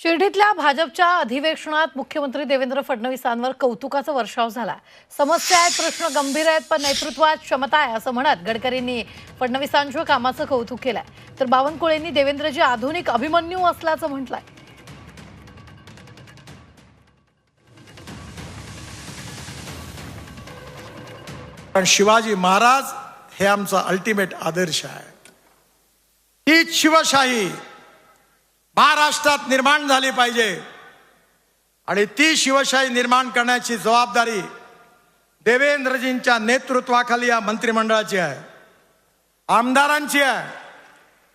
शिर्डीतल्या भाजपच्या अधिवेशनात मुख्यमंत्री देवेंद्र फडणवीसांवर कौतुकाचा वर्षाव झाला समस्या आहेत प्रश्न गंभीर आहेत पण नेतृत्वात क्षमता आहे असं म्हणत गडकरींनी फडणवीसांच्या कामाचं कौतुक केलंय. तर बावनकुळेंनी देवेंद्रजी आधुनिक अभिमन्यू असल्याचं म्हटलंय. पण शिवाजी महाराज हे आमचा अल्टिमेट आदर्श आहे हीच शिवशाही महाराष्ट्रात निर्माण झाली पाहिजे. आणि ती शिवशाही निर्माण करण्याची जबाबदारी देवेंद्रजींच्या नेतृत्वाखाली या मंत्रिमंडळाची आहे. आमदारांची आहे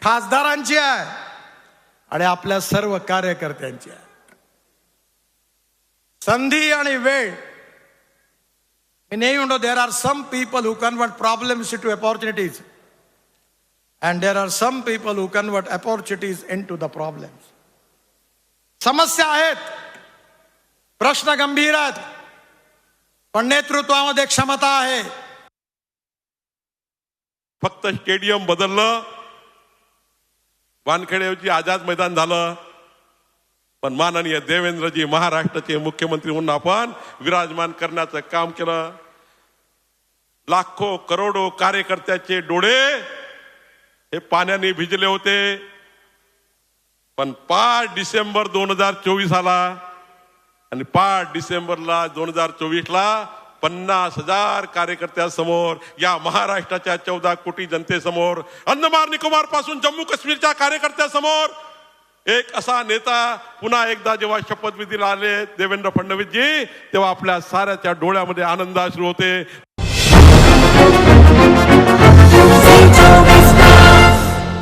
खासदारांची आहे आणि आपल्या सर्व कार्यकर्त्यांची आहे. संधी आणि वेळ. मी नेहमी म्हणतो there are some people who convert problems to opportunities and there are some people who convert opportunities into the problems समस्या आहेत प्रश्न गंभीर आहेत पण नेतृत्वामध्ये क्षमता आहे फक्त स्टेडियम बदललं. वानखेडेऐवजी आझाद मैदान झालं. पण माननीय देवेंद्रजी महाराष्ट्राचे मुख्यमंत्री म्हणून आपण विराजमान करण्याचं काम केलं. लाखो करोडो कार्यकर्त्याचे डोळे हे पाण्याने भिजले होते. पण पाच डिसेंबर दोन हजार चोवीस आला आणि पाच डिसेंबरला दोन हजार चोवीसला पन्नास हजार कार्यकर्त्यासमोर या महाराष्ट्राच्या चौदा कोटी जनतेसमोर अंदमान निकोबारपासून जम्मू काश्मीरच्या कार्यकर्त्यासमोर एक असा नेता पुन्हा एकदा जेव्हा शपथविधीला आले देवेंद्र फडणवीसजी तेव्हा आपल्या साऱ्याच्या डोळ्यामध्ये आनंद अश्रू होते.